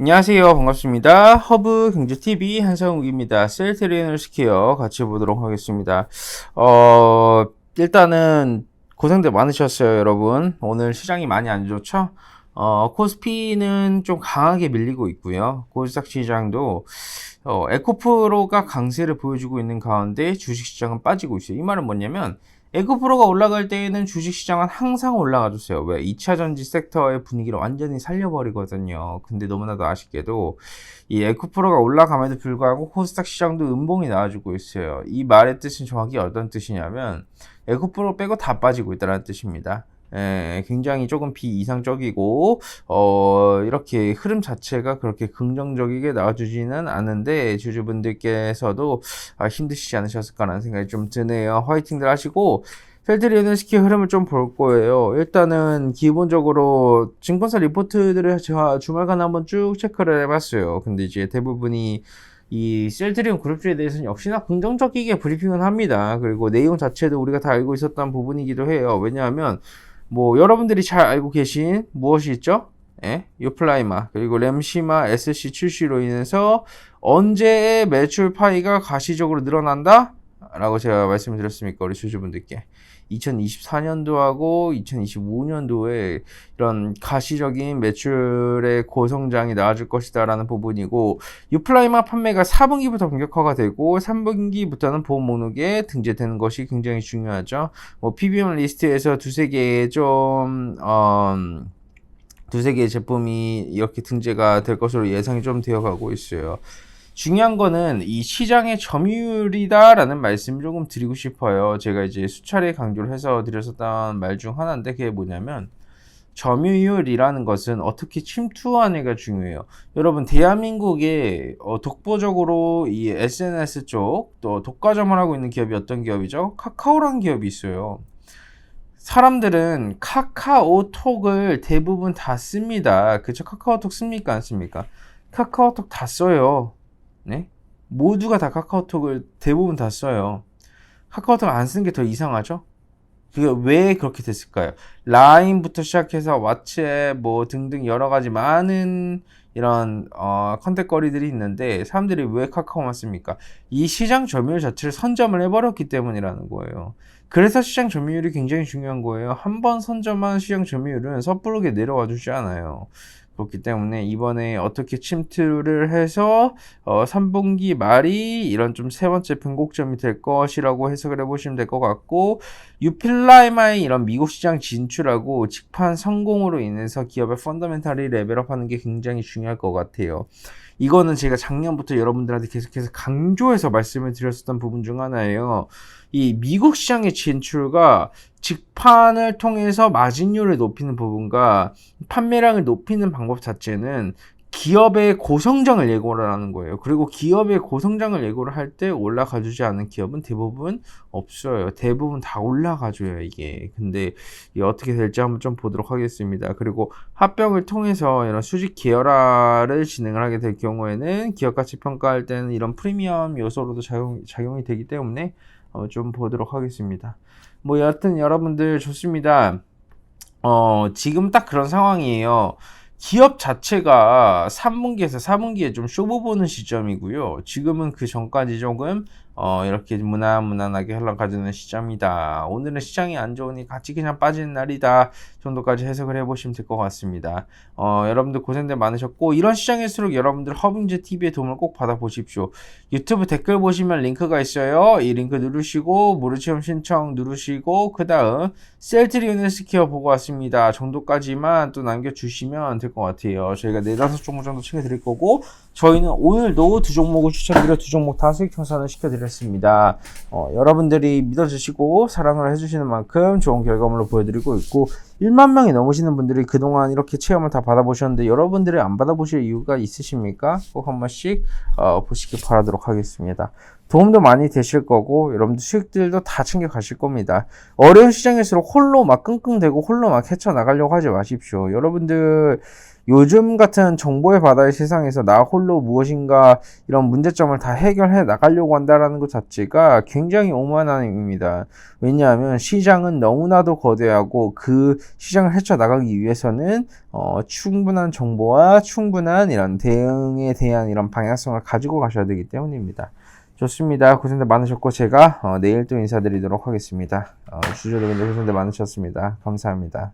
안녕하세요. 반갑습니다. 허브 경제TV 한상욱입니다. 셀트리널 스퀘어 같이 보도록 하겠습니다. 어, 일단은 고생들 많으셨어요, 여러분. 오늘 시장이 많이 안 좋죠? 어, 코스피는 좀 강하게 밀리고 있고요. 코스닥 시장도 어, 에코프로가 강세를 보여주고 있는 가운데 주식시장은 빠지고 있어요. 이 말은 뭐냐면 에코프로가 올라갈 때에는 주식시장은 항상 올라가 주세요. 왜? 2차전지 섹터의 분위기를 완전히 살려버리거든요. 근데 너무나도 아쉽게도 이 에코프로가 올라감에도 불구하고 코스닥 시장도 음봉이 나와주고 있어요. 이 말의 뜻은 정확히 어떤 뜻이냐면 에코프로 빼고 다 빠지고 있다는 뜻입니다. 예, 굉장히 조금 비이상적이고, 어, 이렇게 흐름 자체가 그렇게 긍정적이게 나와주지는 않은데, 주주분들께서도 아, 힘드시지 않으셨을까라는 생각이 좀 드네요. 화이팅들 하시고, 펠트리는 스키 흐름을 좀 볼 거예요. 일단은 기본적으로 증권사 리포트들을 제가 주말간 한번 쭉 체크를 해봤어요. 근데 이제 대부분이 이 셀트리온 그룹주에 대해서는 역시나 긍정적이게 브리핑을 합니다. 그리고 내용 자체도 우리가 다 알고 있었던 부분이기도 해요. 왜냐하면 뭐 여러분들이 잘 알고 계신 무엇이 있죠? 예, 유플라이마 그리고 램시마 SC 출시로 인해서 언제 매출 파이가 가시적으로 늘어난다? 라고 제가 말씀을 드렸습니까? 우리 주주분들께. 2024년도하고 2025년도에 이런 가시적인 매출의 고성장이 나아질 것이다 라는 부분이고 유플라이마 판매가 4분기부터 본격화가 되고 3분기부터는 보험 목록에 등재되는 것이 굉장히 중요하죠. 뭐 PBM 리스트에서 두세 개의 좀 어, 두세 개의 제품이 이렇게 등재가 될 것으로 예상이 좀 되어 가고 있어요. 중요한 거는 이 시장의 점유율이다라는 말씀 조금 드리고 싶어요. 제가 이제 수차례 강조를 해서 드렸었던 말 중 하나인데 그게 뭐냐면 점유율이라는 것은 어떻게 침투하느냐가 중요해요. 여러분 대한민국에 어, 독보적으로 이 SNS 쪽 또 독과점을 하고 있는 기업이 어떤 기업이죠? 카카오라는 기업이 있어요. 사람들은 카카오톡을 대부분 다 씁니다. 그쵸? 카카오톡 씁니까? 안 씁니까? 카카오톡 다 써요. 네? 모두가 다 카카오톡을 대부분 다 써요. 카카오톡 안 쓰는 게 더 이상하죠? 그게 왜 그렇게 됐을까요? 라인부터 시작해서 왓츠앱 뭐 등등 여러 가지 많은 이런 어 컨택거리들이 있는데 사람들이 왜 카카오만 씁니까? 이 시장 점유율 자체를 선점을 해버렸기 때문이라는 거예요. 그래서 시장 점유율이 굉장히 중요한 거예요. 한 번 선점한 시장 점유율은 섣부르게 내려와 주지 않아요. 그렇기 때문에 이번에 어떻게 침투를 해서 어 3분기 말이 이런 좀 세 번째 변곡점이 될 것이라고 해석을 해보시면 될 것 같고 유필라이마의 이런 미국 시장 진출하고 직판 성공으로 인해서 기업의 펀더멘탈이 레벨업하는 게 굉장히 중요할 것 같아요. 이거는 제가 작년부터 여러분들한테 계속해서 강조해서 말씀을 드렸었던 부분 중 하나예요. 이 미국 시장의 진출과 직판을 통해서 마진율을 높이는 부분과 판매량을 높이는 방법 자체는 기업의 고성장을 예고를 하는 거예요. 그리고 기업의 고성장을 예고를 할 때 올라가주지 않은 기업은 대부분 없어요. 대부분 다 올라가줘요, 이게. 근데 이게 어떻게 될지 한번 좀 보도록 하겠습니다. 그리고 합병을 통해서 이런 수직 계열화를 진행을 하게 될 경우에는 기업 가치 평가할 때는 이런 프리미엄 요소로도 작용, 작용이 되기 때문에 어, 좀 보도록 하겠습니다. 뭐 여하튼 여러분들 좋습니다. 어, 지금 딱 그런 상황이에요. 기업 자체가 3분기에서 4분기에 좀 쇼부 보는 시점이고요. 지금은 그 전까지 조금 어, 이렇게 무난 무난하게 흘러가지는 시점이다. 오늘은 시장이 안 좋으니 같이 그냥 빠지는 날이다. 정도까지 해석을 해보시면 될 것 같습니다. 어, 여러분들 고생들 많으셨고, 이런 시장일수록 여러분들 허빙즈 TV의 도움을 꼭 받아보십시오. 유튜브 댓글 보시면 링크가 있어요. 이 링크 누르시고, 무료 체험 신청 누르시고, 그 다음, 셀트리온을 스퀘어 보고 왔습니다. 정도까지만 또 남겨주시면 될 것 같아요. 저희가 네다섯 종목 정도 챙겨드릴 거고, 저희는 오늘도 두 종목을 추천드려 두 종목 다 수익 청산을 시켜드 렸습니다. 어, 여러분들이 믿어주시고 사랑을 해주시는 만큼 좋은 결과물로 보여드리고 있고 1만 명이 넘으시는 분들이 그동안 이렇게 체험을 다 받아보셨는데 여러분들이 안 받아보실 이유가 있으십니까? 꼭 한 번씩 어, 보시기 바라도록 하겠습니다. 도움도 많이 되실 거고 여러분들 수익들도 다 챙겨 가실 겁니다. 어려운 시장일수록 홀로 막 끙끙대고 홀로 막 헤쳐나가려고 하지 마십시오. 여러분들 요즘 같은 정보의 바다의 세상에서 나 홀로 무엇인가 이런 문제점을 다 해결해 나가려고 한다라는 것 자체가 굉장히 오만한 입니다. 왜냐하면 시장은 너무나도 거대하고 그 시장을 헤쳐나가기 위해서는 어, 충분한 정보와 충분한 이런 대응에 대한 이런 방향성을 가지고 가셔야 되기 때문입니다. 좋습니다. 고생들 많으셨고 제가 어, 내일 또 인사드리도록 하겠습니다. 어, 주주여러분들 고생들 많으셨습니다. 감사합니다.